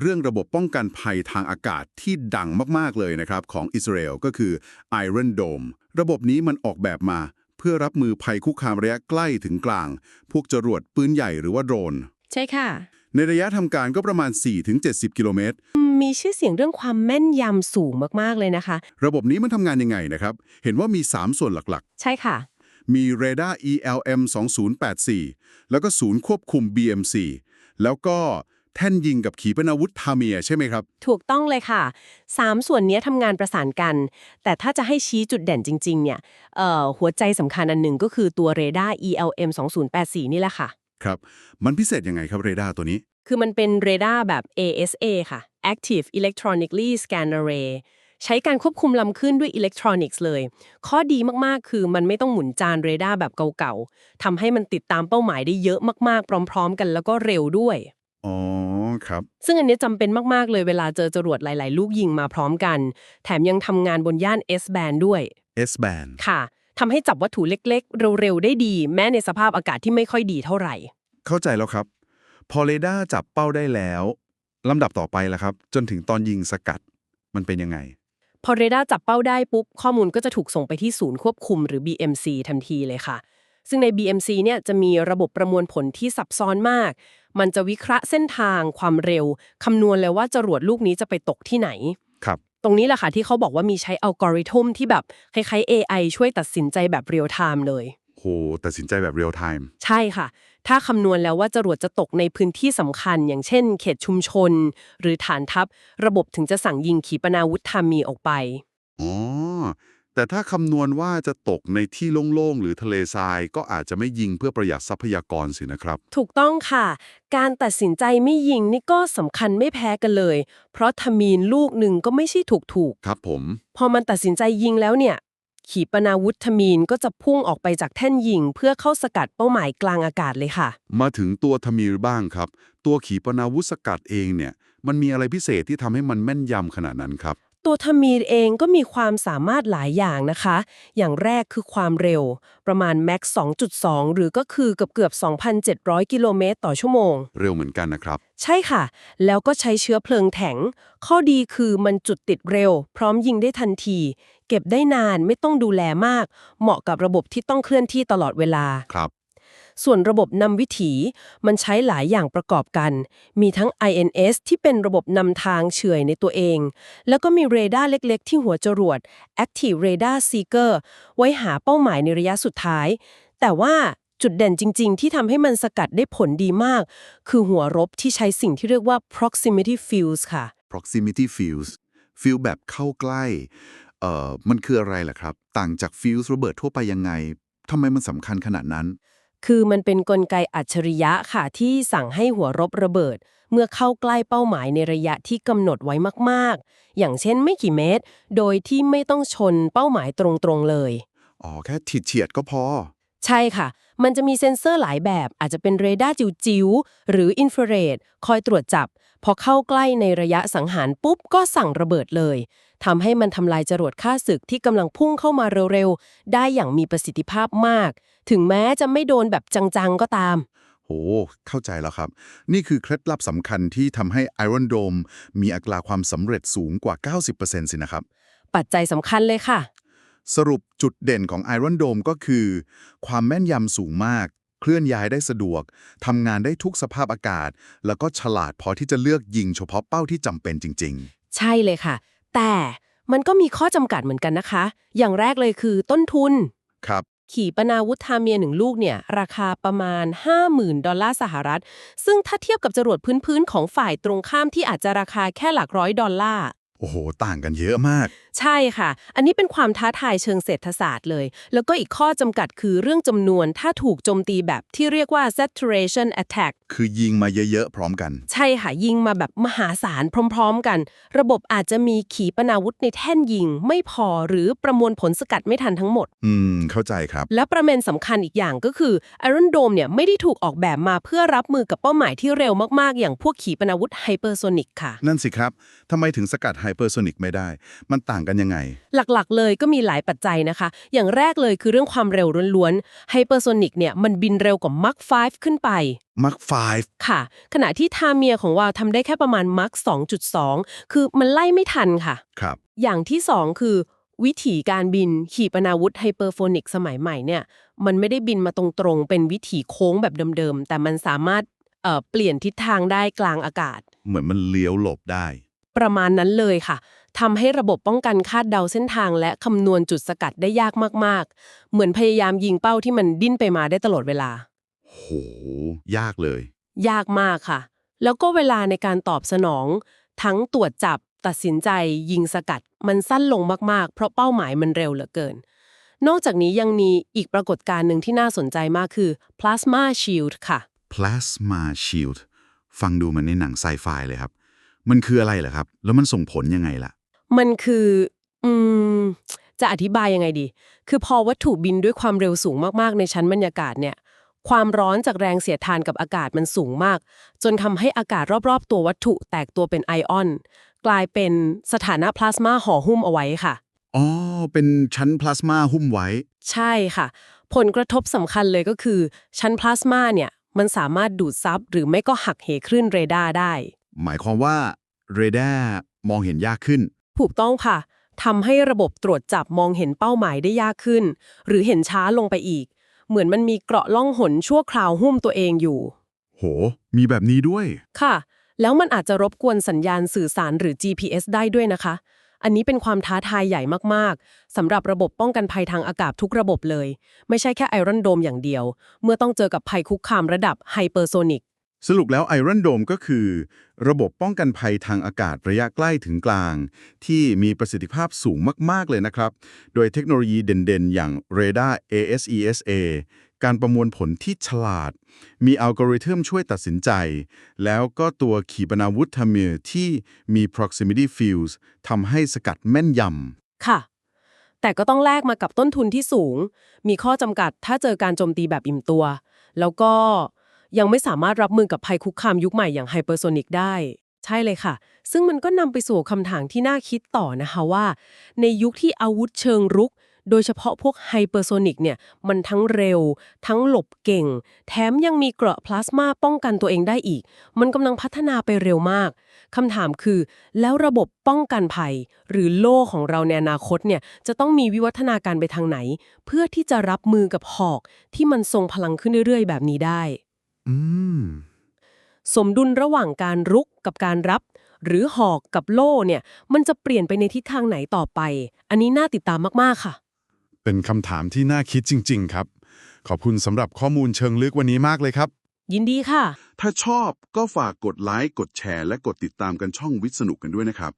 เรื่องระบบป้องกันภัยทางอากาศที่ดังมาก ๆ เลยนะครับของอิสราเอลก็คือ Iron Dome ระบบนี้มันออกแบบมา เพื่อรับมือภัยคุกคามระยะใกล้ถึงกลาง พวกจรวดปืนใหญ่หรือว่าโดรน ใช่ค่ะ ในระยะทำการก็ประมาณ 4-70 กิโลเมตร มีชื่อเสียงเรื่องความแม่นยำสูงมากๆเลยนะคะ ระบบนี้มันทำงานยังไงนะครับ เห็นว่ามี 3 ส่วนหลักใช่ค่ะๆมีเรดาร์ ELM 2084แล้วก็ศูนย์ควบคุม BMC แล้วก็ แท่นยิงกับขีปนาวุธทาเมียใช่ไหมครับ ถูกต้องเลยค่ะ 3 ส่วนนี้ทำงานประสานกัน แต่ถ้าจะให้ชี้จุดเด่นจริง ๆ เนี่ยเอ่อหัวใจสำคัญอันหนึ่งก็คือตัวเรดาร์ ELM 2084นี่แหละค่ะ ครับ มันพิเศษยังไงครับเรดาร์ตัวนี้ คือมันเป็นเรดาร์แบบ ASA ค่ะ Active Electronically Scan Array ใช้การควบคุมลำขึ้นด้วยอิเล็กทรอนิกส์เลย ข้อดีมาก ๆ คือมันไม่ต้องหมุนจานเรดาร์แบบเก่า ๆ ทำให้มันติดตามเป้าหมายได้เยอะมาก ๆ พร้อม ๆ กันแล้วก็เร็วด้วย อ๋อครับ ซึ่งอันนี้จำเป็นมาก ๆ เลยเวลาเจอจรวดหลาย ๆ ลูกยิงมาพร้อมกัน แถมยังทำงานบนย่าน S-band ด้วย S band ค่ะทำให้จับวัตถุเล็ก ๆ เร็ว ๆ ได้ดี แม้ในสภาพอากาศที่ไม่ค่อยดีเท่าไหร่ เข้าใจแล้วครับ พอเรดาร์จับเป้าได้แล้วลำดับต่อไปล่ะครับ จนถึงตอนยิงสกัดมันเป็นยังไง พอเรดาร์จับเป้าได้ปุ๊บ ข้อมูลก็จะถูกส่งไปที่ศูนย์ควบคุมหรือ BMC ทันทีเลยค่ะ ซึ่งใน BMC เนี่ยจะมีระบบประมวลผลที่ซับซ้อนมาก มันจะวิเคราะห์เส้นทาง ความเร็ว คำนวณเลยว่าจรวดลูกนี้จะไปตกที่ไหน ครับ ตรงนี้แหละค่ะที่เขาบอกว่ามีใช้อัลกอริทึมที่แบบคล้ายๆ AI ช่วยตัดสินใจแบบเรียลไทม์เลย โห ตัดสินใจแบบเรียลไทม์ ใช่ค่ะ ถ้าคำนวณแล้วว่าจรวดจะตกในพื้นที่สำคัญ อย่างเช่น เขตชุมชน หรือฐานทัพ ระบบถึงจะสั่งยิงขีปนาวุธทามีออกไป อ๋อ แต่ถ้าคำนวณว่าจะตกในที่โล่งๆ หรือทะเลทรายก็อาจจะไม่ยิงเพื่อประหยัดทรัพยากรสินะครับ ถูกต้องค่ะ การตัดสินใจไม่ยิงนี่ก็สำคัญไม่แพ้กันเลย เพราะทามีนลูกหนึ่งก็ไม่ใช่ถูกถูกครับผมๆพอมันตัดสินใจยิงแล้วเนี่ย ขีปนาวุธทามีนก็จะพุ่งออกไปจากแท่นยิง เพื่อเข้าสกัดเป้าหมายกลางอากาศเลยค่ะ มาถึงตัวทมีรบ้างครับ ตัวขีปนาวุธสกัดเองเนี่ย มันมีอะไรพิเศษที่ทำให้มันแม่นยำขนาดนั้นครับ ตัวทามีนเองก็มีความสามารถหลายอย่างนะคะ อย่างแรกคือความเร็ว ประมาณแม็ก2.2 หรือก็คือเกือบเกือบๆ2,700 กิโลเมตรต่อชั่วโมง เร็วเหมือนกันนะครับ ใช่ค่ะ แล้วก็ใช้เชื้อเพลิงแข็ง ข้อดีคือมันจุดติดเร็ว พร้อมยิงได้ทันที เก็บได้นานไม่ต้องดูแลมาก เหมาะกับระบบที่ต้องเคลื่อนที่ตลอดเวลา ครับ ส่วนระบบนำวิถี มันใช้หลายอย่างประกอบกัน มีทั้ง INS ที่เป็นระบบนำทางเฉื่อยในตัวเอง แล้วก็มีเรดาร์เล็กๆ ที่หัวจรวด Active Radar Seeker ไว้หาเป้าหมายในระยะสุดท้าย แต่ว่าจุดเด่นจริง ๆ ที่ทำให้มันสกัดได้ผลดีมาก คือหัวรบที่ใช้สิ่งที่เรียกว่า proximity fuse ค่ะ proximity fuse fuse แบบเข้าใกล้ เอ่อ มันคืออะไรล่ะครับ ต่างจาก fuse ระเบิดทั่วไปยังไง ทำไมมันสำคัญขนาดนั้น คือมันเป็นนกลไกอัจฉริยะค่ะที่สั่งให้หัวรบระเบิด เมื่อเข้าใกล้เป้าหมายในระยะที่กำหนดไว้มากๆ อย่างเช่นไม่กี่เมตร โดยที่ไม่ต้องชนเป้าหมายตรงๆเลย อ๋อ แค่ถิดเฉียดก็พอ ใช่ค่ะ มันจะมีเซ็นเซอร์หลายแบบอาจจะเป็นเรดาร์จิ๋วๆหรืออินฟราเรดคอยตรวจจับ พอเข้าใกล้ในระยะสังหารปุ๊บก็สั่งระเบิดเลยทำให้มันทำลายจรวดฆ่าศึกที่กำลังพุ่งเข้ามาเร็วๆ ได้อย่างมีประสิทธิภาพมาก ถึงแม้จะไม่โดนแบบจังๆ ก็ตาม โห เข้าใจแล้วครับ นี่คือเคล็ดลับสำคัญที่ทำให้ Iron Dome มีอัตราความสำเร็จสูงกว่า 90%สินะครับ ปัจจัยสำคัญเลยค่ะ สรุปจุดเด่นของ Iron Dome ก็คือ ความแม่นยำสูงมาก เคลื่อนย้ายได้สะดวกทำงานได้ทุกสภาพอากาศ แล้วก็ฉลาดพอที่จะเลือกยิงเฉพาะเป้าที่จำเป็นจริง ใช่เลยค่ะ แต่มันก็มีข้อจำกัดเหมือนกันนะคะ อย่างแรกเลยคือต้นทุน ๆ ครับ ขีปนาวุธทาเมียหนึ่งลูกเนี่ย ราคาประมาณ 50,000 ดอลลาร์สหรัฐ ซึ่งถ้าเทียบกับจรวดพื้นๆของฝ่ายตรงข้ามที่อาจจะราคาแค่หลักร้อยดอลลาร์ โอ้โห ต่างกันเยอะมาก ใช่ค่ะ อันนี้เป็นความท้าทายเชิงเศรษฐศาสตร์เลย แล้วก็อีกข้อจำกัดคือเรื่องจำนวนถ้าถูกโจมตีแบบที่เรียกว่า saturation attack คือยิงมาเยอะ ๆ พร้อมกัน ใช่ค่ะ ยิงมาแบบมหาศาลพร้อม ๆ กัน ระบบอาจจะมีขีปนาวุธในแท่นยิง ไม่พอหรือประมวลผลสกัดไม่ทันทั้งหมด อืม เข้าใจครับ และประเด็นสำคัญอีกอย่างก็คือ Iron Dome เนี่ยไม่ได้ถูกออกแบบมาเพื่อรับมือกับเป้าหมายที่เร็วมากๆ อย่างพวกขีปนาวุธไฮเปอร์โซนิกค่ะ นั่นสิครับทำไมถึงสกัดไฮ hypersonic ไม่ได้ มันต่างกันยังไง หลักๆ เลยก็มีหลายปัจจัยนะคะ อย่างแรกเลยคือเรื่องความเร็วล้วนๆไฮเปอร์โซนิกเนี่ยมันบินเร็วกว่ามัก5ขึ้นไป Mach 5ค่ะ ขณะที่ทาเมียของวาวทำได้แค่ประมาณมัก2.2 คือมันไล่ไม่ทันค่ะครับ อย่างที่ 2 คือวิถีการบินขีปนาวุธไฮเปอร์โฟนิกสมัยใหม่เนี่ย มันไม่ได้บินมาตรงๆ เป็นวิถีโค้งแบบเดิมๆ แต่มันสามารถเอ่อเปลี่ยนทิศทางได้กลางอากาศ เหมือนมันเลี้ยวหลบได้ ประมาณนั้นเลยค่ะทำให้ระบบป้องกันคาดเดาเส้นทาง และคำนวณจุดสกัดได้ยากมากๆ เหมือนพยายามยิงเป้าที่มันดิ้นไปมาได้ตลอดเวลา โห ยากเลย ยากมากค่ะ แล้วก็เวลาในการตอบสนอง ทั้งตรวจจับตัดสินใจ ยิงสกัด มันสั้นลงมากๆ เพราะเป้าหมายมันเร็วเหลือเกิน นอกจากนี้ยังมีอีกปรากฏการณ์หนึ่งที่น่าสนใจมากคือ plasma shield ค่ะ Plasma Shield ฟังดูเหมันในหนังไซไฟเลยครับ มันคืออะไรเหรอครับ แล้วมันส่งผลยังไงล่ะ มันคืออืมจะอธิบายยังไงดี คือพอวัตถุบินด้วยความเร็วสูงมากๆ ในชั้นบรรยากาศเนี่ย ความร้อนจากแรงเสียดทานกับอากาศมันสูงมาก จนทำให้อากาศรอบๆ ตัววัตถุแตกตัวเป็นไอออน กลายเป็นสถานะพลาสมาห่อหุ้มเอาไว้ค่ะ อ๋อ เป็นชั้นพลาสมาหุ้มไว้ ใช่ค่ะ ผลกระทบสำคัญเลยก็คือ ชั้นพลาสมาเนี่ย มันสามารถดูดซับหรือไม่ก็หักเหคลื่นเรดาร์ได้ หมายความว่าเรดาร์มองเห็นยากขึ้น ถูกต้องค่ะทำให้ระบบตรวจจับมองเห็นเป้าหมายได้ยากขึ้น หรือเห็นช้าลงไปอีก เหมือนมันมีเกราะล่องหนชั่วคราวหุ้มตัวเองอยู่ โห มีแบบนี้ด้วย ค่ะ แล้วมันอาจจะรบกวนสัญญาณสื่อสารหรือ GPS ได้ด้วยนะคะ อันนี้เป็นความท้าทายใหญ่มากๆสำหรับระบบป้องกันภัยทางอากาศทุกระบบเลย ไม่ใช่แค่ไอรอนโดมอย่างเดียว เมื่อต้องเจอกับภัยคุกคามระดับไฮเปอร์โซนิก สรุปแล้ว Iron Dome ก็คือ ระบบป้องกันภัยทางอากาศระยะใกล้ถึงกลาง ที่มีประสิทธิภาพสูงมากๆเลยนะครับ โดยเทคโนโลยีเด่นๆ อย่าง Radar ASESA การประมวลผลที่ฉลาด มีอัลกอริทึมช่วยตัดสินใจ แล้วก็ตัวขีปนาวุธทามิลที่มี proximity fields ทำให้สกัดแม่นยำ ค่ะ แต่ก็ต้องแลกมากับต้นทุนที่สูง มีข้อจำกัดถ้าเจอการโจมตีแบบอิ่มตัว แล้วก็ ยังไม่สามารถรับมือกับภัยคุกคามยุคใหม่อย่างไฮเปอร์โซนิกได้ ใช่เลยค่ะ ซึ่งมันก็นำไปสู่คำถามที่น่าคิดต่อนะคะว่า ในยุคที่อาวุธเชิงรุก โดยเฉพาะพวกไฮเปอร์โซนิกเนี่ยมันทั้งเร็ว ทั้งหลบเก่ง แถมยังมีเกราะพลาสมาป้องกันตัวเองได้อีก มันกำลังพัฒนาไปเร็วมากคำถามคือ แล้วระบบป้องกันภัย หรือโล่ของเราในอนาคตเนี่ยจะต้องมีวิวัฒนาการไปทางไหน เพื่อที่จะรับมือกับหอกที่มันทรงพลังขึ้นเรื่อยๆ แบบนี้ได้ อืม สมดุลระหว่างการรุกกับการรับ หรือหอกกับโล่เนี่ย มันจะเปลี่ยนไปในทิศทางไหนต่อไป อันนี้น่าติดตามมากๆค่ะ เป็นคำถามที่น่าคิดจริง ๆ ครับ ขอบคุณสำหรับข้อมูลเชิงลึกวันนี้มากเลยครับ ยินดีค่ะ ถ้าชอบก็ฝากกดไลค์ กดแชร์ และกดติดตามกันช่องวิทย์สนุกกันด้วยนะครับ